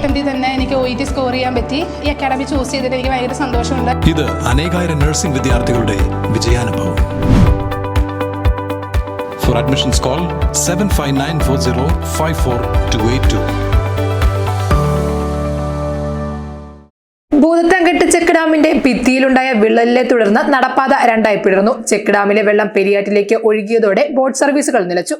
അറ്റംപ്റ്റിൽ തന്നെ എനിക്ക് O E T score ചെയ്യാൻ പറ്റി. ഈ അക്കാഡമി ചൂസ് ചെയ്തിട്ട് എനിക്ക് ഭയങ്കര സന്തോഷമുണ്ട്. ഇത് അനേകായിരം നഴ്സിംഗ് വിദ്യാർത്ഥികളുടെ വിജയാനുഭവം. For admissions call seven five nine four zero five four two eight two Bhoothathankettu check ഡാമിന്റെ ഭിത്തിയിലുണ്ടായ വിള്ളലിനെ തുടർന്ന് നടപ്പാത രണ്ടായി പിളർന്നു. ചെക്ക് ഡാമിലെ വെള്ളം പെരിയാറ്റിലേക്ക് ഒഴുകിയതോടെ ബോട്ട് സർവീസുകൾ നിലച്ചു.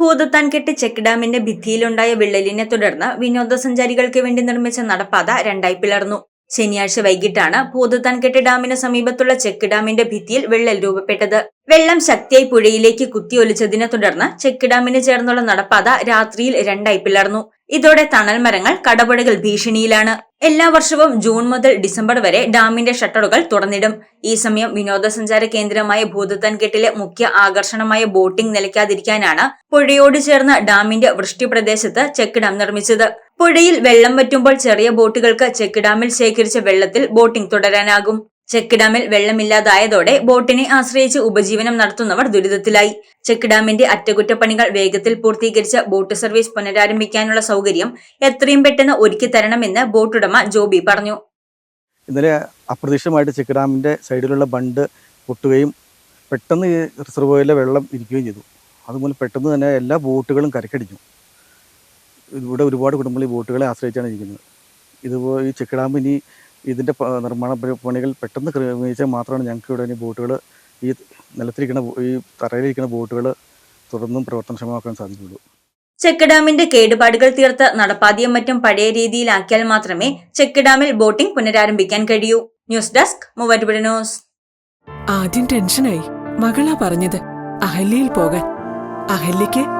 ഭൂതത്താൻകെട്ട് ചെക്ക് ഡാമിന്റെ ഭിത്തിയിലുണ്ടായ വിള്ളലിനെ തുടർന്ന് വിനോദസഞ്ചാരികൾക്ക് വേണ്ടി നിർമ്മിച്ച നടപ്പാത രണ്ടായി പിളർന്നു. ശനിയാഴ്ച വൈകിട്ടാണ് ഭൂതത്താൻകെട്ട് ഡാമിന് സമീപത്തുള്ള ചെക്ക് ഡാമിന്റെ ഭിത്തിയിൽ വിള്ളൽ രൂപപ്പെട്ടത്. വെള്ളം ശക്തിയായി പുഴയിലേക്ക് കുത്തിയൊലിച്ചതിനെ തുടർന്ന് ചെക്ക് ഡാമിന് ചേർന്നുള്ള നടപ്പാത രാത്രിയിൽ രണ്ടായി പിളർന്നു. ഇതോടെ തണൽ മരങ്ങൾ കടപുഴകൾ ഭീഷണിയിലാണ്. എല്ലാ വർഷവും ജൂൺ മുതൽ ഡിസംബർ വരെ ഡാമിന്റെ ഷട്ടറുകൾ തുറന്നിടും. ഈ സമയം വിനോദസഞ്ചാര കേന്ദ്രമായ ഭൂതത്താൻകെട്ടിലെ മുഖ്യ ആകർഷണമായ ബോട്ടിംഗ് നിലയ്ക്കാതിരിക്കാനാണ് പുഴയോട് ചേർന്ന ഡാമിന്റെ വൃഷ്ടി പ്രദേശത്ത് ചെക്ക് ഡാം നിർമ്മിച്ചത്. പുഴയിൽ വെള്ളം വറ്റുമ്പോൾ ചെറിയ ബോട്ടുകൾക്ക് ചെക്ക് ഡാമിൽ ശേഖരിച്ച വെള്ളത്തിൽ ബോട്ടിംഗ് തുടരാനാകും. ചെക്ക് ഡാമിൽ വെള്ളമില്ലാതായതോടെ ബോട്ടിനെ ആശ്രയിച്ച് ഉപജീവനം നടത്തുന്നവർ ദുരിതത്തിലായി. ചെക്ക് ഡാമിന്റെ അറ്റകുറ്റപ്പണികൾ വേഗത്തിൽ പൂർത്തീകരിച്ച ബോട്ട് സർവീസ് പുനരാരംഭിക്കാനുള്ള സൗകര്യം എത്രയും പെട്ടെന്ന് ഒരുക്കി തരണമെന്ന് ബോട്ടുടമ ജോബി പറഞ്ഞു. ഇന്നലെ അപ്രതീക്ഷിതമായിട്ട് ചെക്ക് ഡാമിന്റെ സൈഡിലുള്ള ബണ്ട് പൊട്ടുകയും പെട്ടെന്ന് റിസർവോയിലെ വെള്ളം ഇരിക്കുകയും ചെയ്തു. അതുമൂലം പെട്ടെന്ന് തന്നെ എല്ലാ ബോട്ടുകളും കരക്കടിച്ചു ഇവിടെ ഒരുപാട് കുടുംബങ്ങൾ ഈ ബോട്ടുകളെ ആശ്രയിച്ചാണ് ഇരിക്കുന്നത്. ഇതുപോലെ ഈ ചെക്ക് ഡാം ഇനി ഇതിന്റെ നിർമ്മാണ പണികൾ പെട്ടെന്ന് ക്രമീകരിച്ചാൽ മാത്രമാണ് ഞങ്ങൾക്ക് ഇവിടെ ഇനി ബോട്ടുകൾ ഈ നിലത്തിരിക്കുന്ന ഈ തറയിലിരിക്കുന്ന ബോട്ടുകൾ തുടർന്നും പ്രവർത്തനക്ഷമമാക്കാൻ സാധിക്കുകയുള്ളൂ. ചെക്ക് ഡാമിന്റെ കേടുപാടുകൾ തീർത്ത് നടപ്പാതിയും മറ്റും പഴയ രീതിയിലാക്കിയാൽ മാത്രമേ ചെക്ക് ഡാമിൽ ബോട്ടിംഗ് പുനരാരംഭിക്കാൻ കഴിയൂ. News desk Muvattupuzha news. ആദ്യം ടെൻഷനായി. മകളാ പറഞ്ഞത് അഹല്യയിൽ പോകാൻ. അഹല്യയ്ക്ക്